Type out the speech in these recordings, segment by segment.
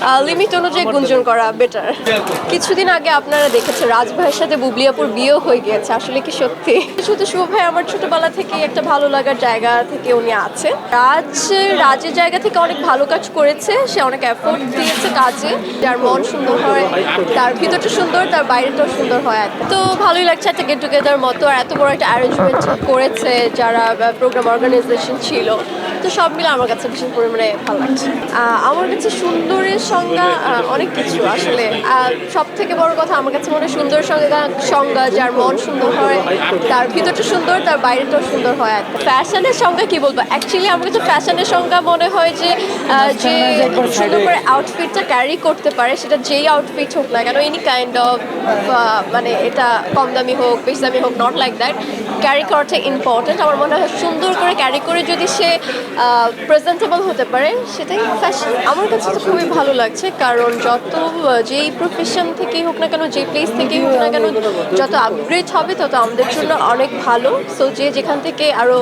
Limit অনুযায়ী গুঞ্জন করা বেটার কিছুদিন আগে আপনারা দেখেছেন রাজ ভাইয়ের সাথে বুবলিয়াপুর বিয়েও হয়ে গিয়েছে। আসলে কি সত্যি? শুধু শুভ ভাই আমার ছোটবেলা থেকে একটা ভালো লাগার জায়গা থেকে উনি আছে রাজ রাজের জায়গা থেকে অনেক ভালো কাজ করেছে। সে অনেক এফোর্ট দিয়েছে কাজে। যার মন সুন্দর হয় তার ভিতরটা সুন্দর তার বাইরেটাও সুন্দর হয় তো ভালোই লাগছে একটা গেট টুগেদার মতো। আর এত বড় একটা অ্যারেঞ্জমেন্ট করেছে যারা প্রোগ্রাম অর্গানাইজেশন ছিল। তো সব মিলে আমার কাছে ভীষণ পরিমাণে ভালো লাগছে। আমার কাছে সুন্দরের সংজ্ঞা অনেক কিছু আসলে। সব থেকে বড় কথা আমার কাছে মনে হয় সুন্দর সংজ্ঞা সংজ্ঞা যার মন সুন্দর হয় তার ভিতরটা সুন্দর তার বাইরেটাও সুন্দর হয়। আর ফ্যাশনের সংজ্ঞা কি বলব? অ্যাকচুয়ালি আমার কাছে ফ্যাশনের সংজ্ঞা মনে হয় যে যে সুন্দর করে আউটফিটটা ক্যারি করতে পারে সেটা যেই আউটফিট হোক না কেন এনি কাইন্ড অফ মানে এটা কম দামি হোক বেশি দামি হোক নট লাইক দ্যাট ক্যারি করাটা ইম্পর্টেন্ট আমার মনে হয় সুন্দর করে ক্যারি করে যদি সে প্রেজেন্টেবল হতে পারে সেটাই ফ্যাশন আমার কাছে তো খুবই ভালো লাগছে, কারণ যত যেই প্রফেশন থেকেই হোক না কেন, যে প্লেস থেকেই হোক না কেন, যত আপগ্রেড হবে, তত আমাদের জন্য অনেক ভালো। সো যে যেখান থেকে আরও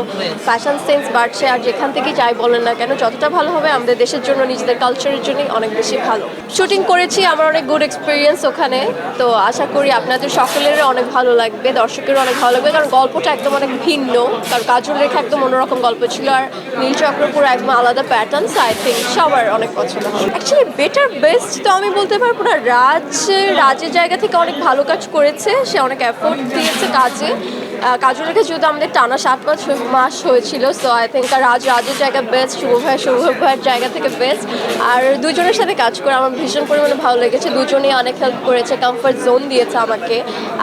ফ্যাশন সেন্স বাড়ছে, আর যেখান থেকে যাই বলেন না কেন, যতটা ভালো হবে, আমাদের দেশের জন্য, নিজেদের কালচারের জন্য অনেক বেশি ভালো। শুটিং করেছি, আমার অনেক গুড এক্সপিরিয়েন্স ওখানে। তো আশা করি আপনাদের সকলের অনেক ভালো লাগবে, দর্শকেরও অনেক ভালো লাগবে, কারণ গল্পটা একদম অনেক ভিন্ন। কারণ কাজল রেখা একদম অন্যরকম গল্প ছিল, আর নীল চক্রপুর একদম আলাদা প্যাটার্ন আই থিঙ্ক সবার অনেক পছন্দ। হবে অ্যাকচুয়ালি বেটার বেস্ট তো আমি বলতে পারব না। রাজ রাজের জায়গা থেকে অনেক ভালো কাজ করেছে। সে অনেক এফোর্ট দিয়েছে কাজে। কাজল রেখা যেহেতু আমাদের টানা সাত মাস মাস হয়েছিল সো আই থিঙ্ক রাজ রাজের জায়গা বেস্ট শুভ ভাই শুভ ভাইয়ের জায়গা থেকে বেস্ট আর দুজনের সাথে কাজ করে আমার ভীষণ পরিমাণে ভালো লেগেছে। দুজনেই অনেক হেল্প করেছে কমফর্ট জোন দিয়েছে আমাকে।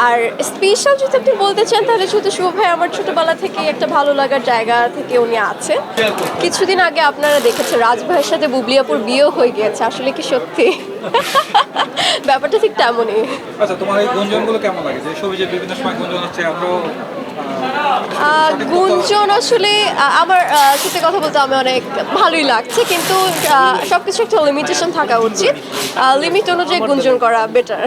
আর স্পেশাল যদি আপনি বলতে চান, তাহলে শুধু শুভ ভাই আমার ছোটবেলা থেকে একটা ভালো লাগার জায়গা থেকে উনি আছে কিছুদিন আগে আপনারা দেখেছেন, রাজ ভাইয়ের সাথে বুবলিয়াপুর বিয়েও হয়ে গিয়েছে। আসলে কি সত্যি? ব্যাপারটা ঠিক তেমনই। আচ্ছা তোমার এই গুঞ্জনগুলো কেমন লাগে? যে ছবি যে বিভিন্ন সময় গুঞ্জন হচ্ছে আমরাও আহ, গুঞ্জন আসলে আমার আহ, সত্যি কথা বলতে আমি অনেক ভালোই লাগছে কিন্তু সবকিছু একটা লিমিটেশন থাকা উচিত। লিমিট অনুযায়ী গুঞ্জন করা বেটার